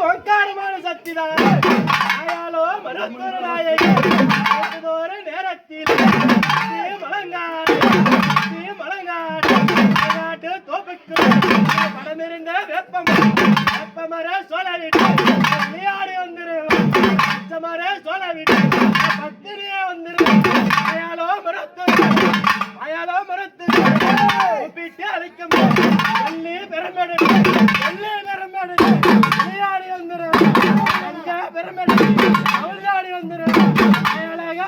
ஓங்காரமான சக்தி தான். ஆயாலோ நேரத்தில் மலங்காடு மலங்காடு நாட்டு தோப்புக்கு படமிருந்த வெப்பம் வெப்பமர சோழ வீட்டு விளையாடி வந்துருவோம் பச்சமர சோழ வீட்டு மருத்துவ ஆயாலோ மருத்துவ கூப்பிட்டு அழைக்கும். பெருமெடுப்பு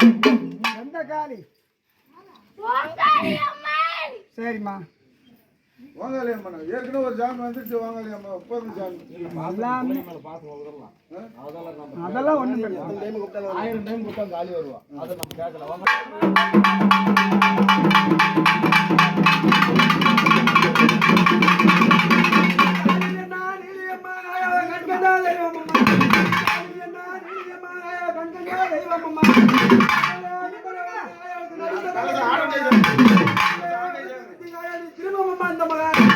எந்த காளி ஓங்காளியம்மன் சரிம்மா. வாங்காளி அம்மன் ஏற்கனவே ஒரு சாமி வந்துட்டு வாங்காளி அம்மா முப்பது சாமி எல்லாமே. அதெல்லாம் ஒண்ணும் இல்லை ஆயிரம் டைம் கொடுத்தா காலி வருவா. அதை நம்ம கேட்கல வாங்க. ஆறு